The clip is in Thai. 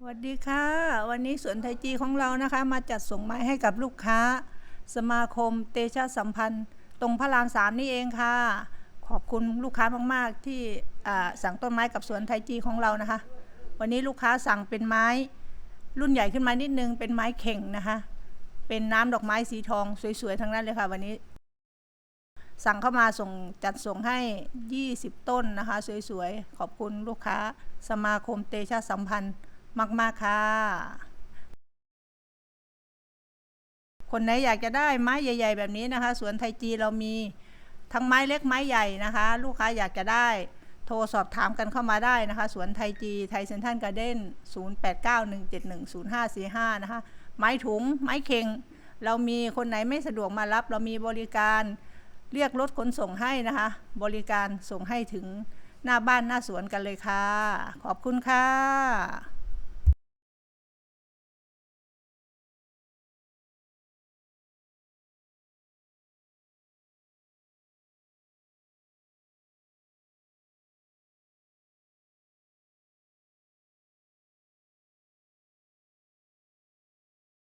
สวัสดีค่ะ วันนี้สวนไทยจีของเรานะคะ มาจัดส่งไม้ให้กับลูกค้า สมาคมเตชะสัมพันธ์ ตรงพระรามสามนี่เองค่ะ ขอบคุณลูกค้ามากๆที่สั่งต้นไม้กับสวนไทยจีของเรานะคะ วันนี้ลูกค้าสั่งเป็นไม้ รุ่นใหญ่ขึ้นมานิดนึงเป็นไม้เข่งนะคะ เป็นน้ำดอกไม้สีทองสวยๆทั้งนั้นเลยค่ะ วันนี้ สั่งเข้ามาส่งจัดส่งให้ 20 ต้นนะคะ สวยๆขอบคุณลูกค้า สมาคมเตชะสัมพันธ์ มาก ๆ ค่ะ คนไหนอยากจะได้ไม้ใหญ่ ๆ แบบนี้นะคะ สวนไทยจีเรามีทั้งไม้เล็กไม้ใหญ่นะคะ ลูกค้าอยากจะได้โทรสอบถามกันเข้ามาได้นะคะ สวนไทยจี ไทยเซ็นทรัลการ์เด้น0891710545 นะคะ ไม้ถุง ไม้เข่ง เรามีคนไหนไม่สะดวกมารับ เรามีบริการเรียกรถขนส่งให้นะคะ บริการส่งให้ถึงหน้าบ้านหน้าสวนกันเลยค่ะ ขอบคุณค่ะ